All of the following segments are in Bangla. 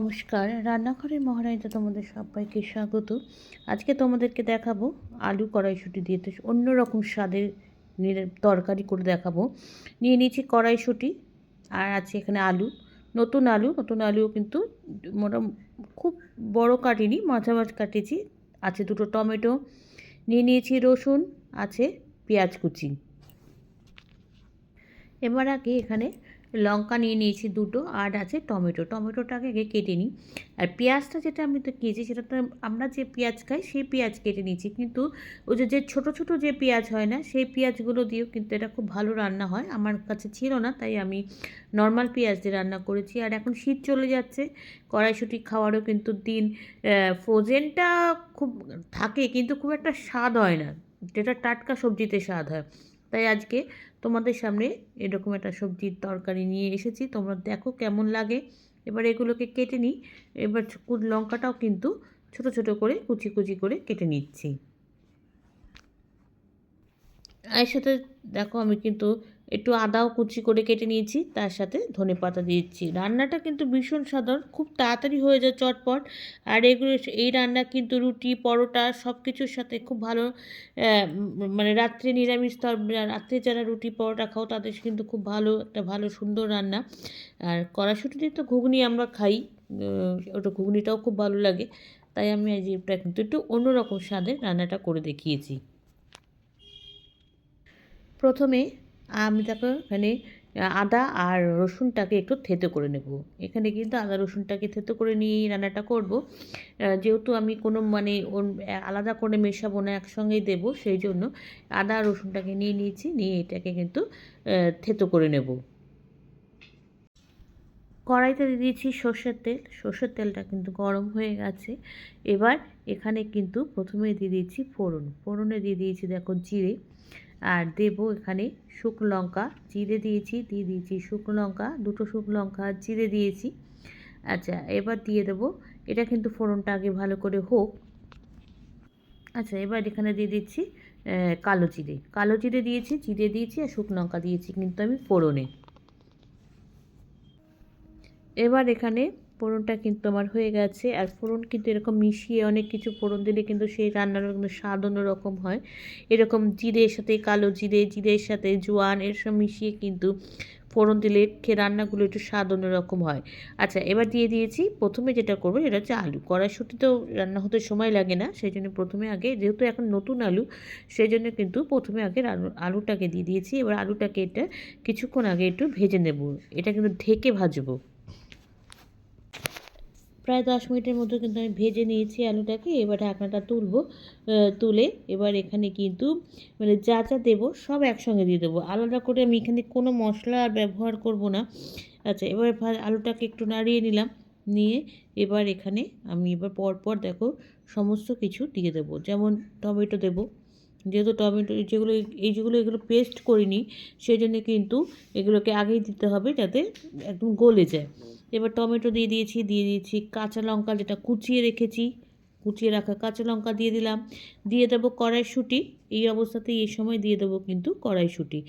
নমস্কার। রান্নাঘরের মহারানীতে তোমাদের সবাইকে স্বাগত। আজকে তোমাদেরকে দেখাবো আলু কড়াইশুঁটি দিয়ে। তো অন্যরকম স্বাদের তরকারি করে দেখাবো। নিয়ে নিয়েছি কড়াইশুঁটি আর আছে এখানে আলু। নতুন আলু, নতুন আলুও কিন্তু মোটা খুব বড় কাটিনি, মাঝামাঝি কাটিয়েছি আছে দুটো টমেটো, নিয়ে নিয়েছি রসুন, আছে পেঁয়াজ কুচি। এবার আগে এখানে লঙ্কা নিয়ে নিয়েছি দুটো, আর আছে টমেটো। টমেটোটাকে আগে কেটে নিই। আর পেঁয়াজটা যেটা আমি তো কেজি সেটা তো আমরা যে পেঁয়াজ খাই, সেই পেঁয়াজ কেটে নিয়েছি। কিন্তু ওই যে যে ছোটো ছোটো যে পেঁয়াজ হয় না, সেই পেঁয়াজগুলো দিয়েও কিন্তু এটা খুব ভালো রান্না হয়। আমার কাছে ছিল না, তাই আমি নর্মাল পেঁয়াজ দিয়ে রান্না করেছি। আর এখন শীত চলে যাচ্ছে, কড়াইশুঁটি খাওয়ারও কিন্তু দিন। ফ্রোজেনটা খুব থাকে, কিন্তু খুব একটা স্বাদ হয় না। যেটা টাটকা সবজিতে স্বাদ হয়। তাই আজকে তোমাদের সামনে এরকম একটা সবজির তরকারি নিয়ে এসেছি। তোমরা দেখো কেমন লাগে। এবার এগুলোকে কেটে নিই। এবার লঙ্কাটাও কিন্তু ছোট ছোট করে কুচি কুচি করে কেটে নিচ্ছি। এর সাথে দেখো আমি কিন্তু একটু আদাও কুচি করে কেটে নিয়েছি, তার সাথে ধনে পাতা দিয়েছি রান্নাটা কিন্তু ভীষণ সাধারণ, খুব তাড়াতাড়ি হয়ে যায় চটপট। আর এগুলো এই রান্না কিন্তু রুটি, পরোটা সব কিছুর সাথে খুব ভালো মানে রাত্রে নিরামিষ তর রাত্রে যারা রুটি, পরোটা খাও তাদের কিন্তু খুব ভালো, একটা ভালো সুন্দর রান্না। আর কড়াশুটি দিয়ে তো ঘুগনি আমরা খাই ওটা ঘুগনিটাও খুব ভালো লাগে, তাই আমি আজ এটা কিন্তু একটু অন্যরকম স্বাদে রান্নাটা করে দেখিয়েছি। প্রথমে আমি তাকে এখানে আদা আর রসুনটাকে একটু থেতো করে নেব। এখানে কিন্তু আদা রসুনটাকে থেতো করে নিয়েই রান্নাটা করব। যেহেতু আমি কোনো মানে আলাদা করে মেশাবো না, একসঙ্গেই দেবো, সেই জন্য আদা আর রসুনটাকে নিয়ে নিয়েছি, নিয়ে এটাকে কিন্তু থেতো করে নেব। কড়াইতে দিয়ে দিয়েছি সর্ষের তেল। সর্ষের তেলটা কিন্তু গরম হয়ে গেছে। এবার এখানে কিন্তু প্রথমে দিয়ে দিয়েছি ফোড়ন। ফোড়নে দিয়ে দিয়েছি দেখো জিরে। আর দেবো এখানে শুকনো লঙ্কা জিরে দিয়েছি, দিয়ে দিয়েছি শুকনো লঙ্কা, দুটো শুকনো লঙ্কা জিরে দিয়েছি। আচ্ছা এবার দিয়ে দেবো, এটা কিন্তু ফোড়নটা আগে ভালো করে হোক। আচ্ছা এবার এখানে দিয়ে দিচ্ছি কালো জিরে। কালো জিরে দিয়েছি জিরে দিয়েছি আর শুকনো লঙ্কা দিয়েছি কিন্তু আমি ফোড়নে। এবার এখানে ফোড়নটা কিন্তু আমার হয়ে গেছে। আর ফোড়ন কিন্তু এরকম মিশিয়ে অনেক কিছু ফোড়ন দিলে কিন্তু সেই রান্নার কিন্তু স্বাদ অন্যরকম হয়। এরকম জিরের সাথে, কালো জিরে, জিরের সাথে জোয়ান এসব মিশিয়ে কিন্তু ফোড়ন দিলে খেয়ে রান্নাগুলো একটু স্বাদ অন্যরকম হয়। আচ্ছা এবার দিয়ে দিয়েছি প্রথমে যেটা করব সেটা হচ্ছে আলু। কড়াইশুটিতেও রান্না হতে সময় লাগে না, সেই জন্য প্রথমে আগে যেহেতু এখন নতুন আলু, সেই জন্য কিন্তু প্রথমে আগে আলু- আলুটাকে দিয়ে দিয়েছি। এবার আলুটাকে এটা কিছুক্ষণ আগে একটু ভেজে নেব। এটা কিন্তু ঢেকে ভাজবো। প্রায় দশ মিনিটের মতো কিন্তু আমি ভেজে নিয়েছি আলুটাকে, এবার ঢাকনাটা তুলবো তুলে এবার এখানে কিন্তু মানে যা যা দেবো সব একসঙ্গে দিয়ে দেবো। আলাদা করে আমি এখানে কোনো মশলা আর ব্যবহার করব না। আচ্ছা এবার আলুটাকে একটু নাড়িয়ে নিলাম, নিয়ে এবার এখানে আমি এবার পরপর দেখো সমস্ত কিছু দিয়ে দেবো। যেমন টমেটো দেবো, যেহেতু টমেটো যেগুলো, এই যেগুলো এগুলো পেস্ট করিনি সেই জন্য কিন্তু এগুলোকে আগেই দিতে হবে যাতে একদম গলে যায়। এবার টমেটো দিয়ে দিয়েছি দিয়ে দিয়েছি কাঁচা লঙ্কা যেটা কুচিয়ে রেখেছি, কুচিয়ে রাখা কাঁচা লঙ্কা দিয়ে দিলাম। দিয়ে দেবো কড়াইশুঁটি, এই অবস্থাতেই এই সময় দিয়ে দেবো কিন্তু কড়াইশুঁটি।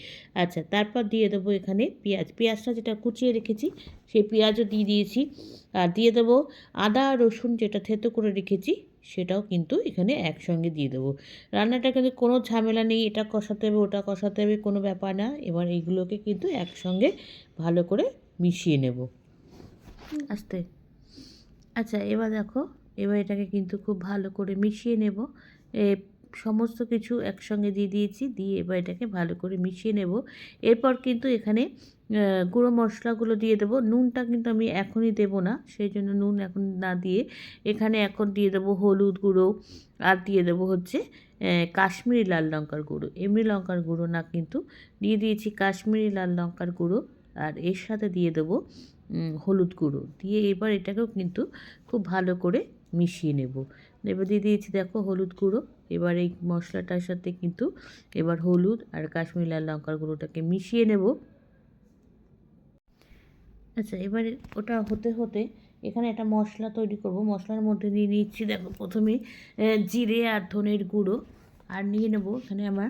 আচ্ছা তারপর দিয়ে দেবো এখানে পেঁয়াজ, পেঁয়াজটা যেটা কুচিয়ে রেখেছি সেই পেঁয়াজও দিয়ে দিয়েছি। আর দিয়ে দেবো আদা, রসুন যেটা থেতো করে রেখেছি সেটাও কিন্তু এখানে একসঙ্গে দিয়ে দেবো। রান্নাটা কিন্তু কোনো ঝামেলা নেই, এটা কষাতে হবে, ওটা কষাতে হবে, কোনো ব্যাপার না। এবার এইগুলোকে কিন্তু একসঙ্গে ভালো করে মিশিয়ে নেব। আস্তে। আচ্ছা এবার দেখো, এবার এটাকে কিন্তু খুব ভালো করে মিশিয়ে নেব। এ, সমস্ত কিছু একসঙ্গে দিয়ে দিয়েছি, দিয়ে এবার এটাকে ভালো করে মিশিয়ে নেব। এরপর কিন্তু এখানে গুঁড়ো মশলাগুলো দিয়ে দেবো। নুনটা কিন্তু আমি এখনই দেবো না, সেই জন্য নুন এখন না দিয়ে এখানে এখন দিয়ে দেবো হলুদ গুঁড়ো আর দিয়ে দেবো হচ্ছে কাশ্মীরি লাল লঙ্কার গুঁড়ো। এমনি লঙ্কার গুঁড়ো না কিন্তু, দিয়ে দিয়েছি কাশ্মীরি লাল লঙ্কার গুঁড়ো আর এর সাথে দিয়ে দেবো হলুদ গুঁড়ো। দিয়ে এবার এটাকেও কিন্তু খুব ভালো করে মিশিয়ে নেব। এবার দিয়ে দিয়েছি দেখো হলুদ গুঁড়ো। এবার এই মশলাটার সাথে কিন্তু এবার হলুদ আর কাশ্মীরি লাল লঙ্কার গুঁড়োটাকে মিশিয়ে নেব। আচ্ছা এবারে ওটা হতে হতে এখানে একটা মশলা তৈরি করব। মশলার মধ্যে নিয়ে নিচ্ছি দেখো প্রথমে জিরে আর ধনের গুঁড়ো। আর নিয়ে নেব এখানে আমার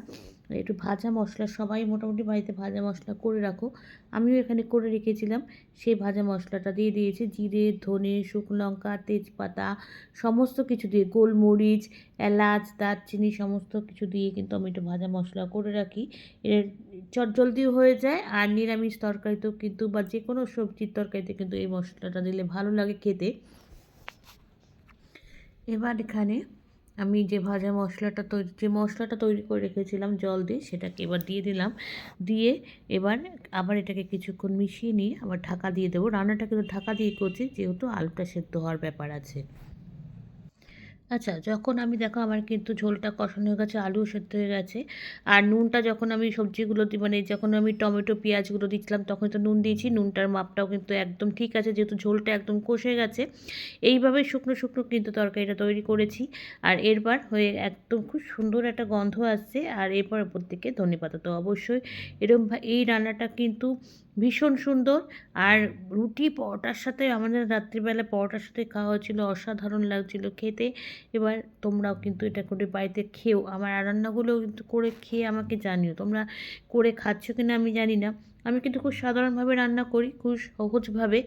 একটু ভাজা মশলা, সবাই মোটামুটি বাড়িতে ভাজা মশলা করে রাখো। আমিও এখানে করে রেখেছিলাম। সেই ভাজা মশলাটা দিয়ে দিয়েছি। জিরে, ধনে, শুকনো লঙ্কা, তেজপাতা, সমস্ত কিছু দিয়ে গোলমরিচ, এলাচ, দারচিনি, সমস্ত কিছু দিয়ে কিন্তু আমি একটু ভাজা মশলা করে রাখি। এর চটজলদিও হয়ে যায় আর নিরামিষ তরকারিতেও কিন্তু বা যে কোনো সবজির তরকারিতে কিন্তু এই মশলাটা দিলে ভালো লাগে খেতে। এবার এখানে আমি যে ভাজা মশলাটা তৈরি, যে মশলাটা তৈরি করে রেখেছিলাম জল দিয়ে সেটাকে এবার দিয়ে দিলাম। দিয়ে এবার আবার এটাকে কিছুক্ষণ মিশিয়ে নিয়ে আবার ঢাকা দিয়ে দেবো। রান্নাটা কিন্তু ঢাকা দিয়ে করছি, যেহেতু আলুটা সেদ্ধ হওয়ার ব্যাপার আছে। আচ্ছা যখন আমি দেখো আমার কিন্তু ঝোলটা কষানো হয়ে গেছে আলু সেদ্ধ হয়ে গেছে। আর নুনটা যখন আমি সবজিগুলো দিই মানে যখন আমি টমেটো পেঁয়াজগুলো দিচ্ছিলাম তখন তো নুন দিয়েছি। নুনটার মাপটাও কিন্তু একদম ঠিক আছে যেহেতু ঝোলটা একদম কষে গেছে। এইভাবে শুকনো শুকনো কিন্তু তরকারিটা তৈরি করেছি। আর এরবার হয়ে একদম খুব সুন্দর একটা গন্ধ আসছে। আর এরপর ওপর থেকে ধনে পাতা তো অবশ্যই। এরকম এই রান্নাটা কিন্তু ভীষণ সুন্দর। আর রুটি পরোটার সাথে আমাদের রাত্রিবেলা পরোটার সাথে খাওয়া হয়েছিল, অসাধারণ লাগছিল খেতে। এবার তোমরাও কিন্তু এটা করে বাড়িতে খেও। আমার রান্নাগুলো কিন্তু করে খেয়ে আমাকে জানিও। তোমরা করে খাচ্ছ কি না আমি জানি না। আমি কিন্তু খুব সাধারণভাবে রান্না করি, খুব সহজভাবে।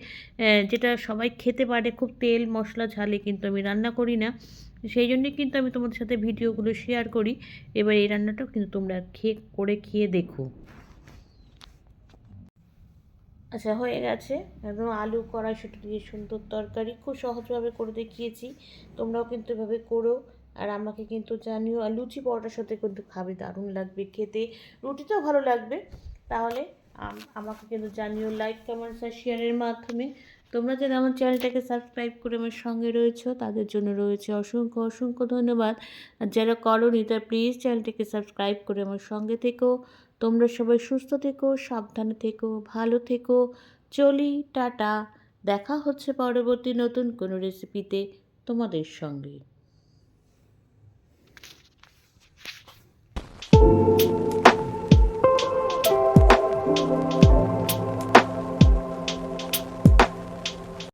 যেটা সবাই খেতে পারে, খুব তেল, মশলা, ঝালে কিন্তু আমি রান্না করি না। সেই জন্যই কিন্তু আমি তোমাদের সাথে ভিডিওগুলো শেয়ার করি। এবার এই রান্নাটাও কিন্তু তোমরা খেয়ে, করে খেয়ে দেখো। আচ্ছা হয়ে গেছে। একদম আলু, কড়াইশুটি দিয়ে সুন্দর তরকারি খুব সহজভাবে করে দেখিয়েছি। তোমরাও কিন্তু এভাবে করো। আর আমাকে কিন্তু জানিও, আর লুচি পরোটার সাথে কিন্তু খাবে দারুণ লাগবে খেতে। রুটিতেও ভালো লাগবে। তাহলে আমাকে কিন্তু জানিও লাইক কমেন্টস আর শেয়ারের মাধ্যমে। তোমরা যারা আমার চ্যানেলটাকে সাবস্ক্রাইব করে আমার সঙ্গে রয়েছো, তাদের জন্য রয়েছে অসংখ্য অসংখ্য ধন্যবাদ। আর যারা করোনি, তারা প্লিজ চ্যানেলটাকে সাবস্ক্রাইব করে আমার সঙ্গে থেকো। তোমরা সবাই সুস্থ থেকো, সাবধানে থেকো, ভালো থেকো। চলি, টাটা। দেখা হচ্ছে পরবর্তী নতুন কোনো রেসিপিতে তোমাদের সঙ্গে।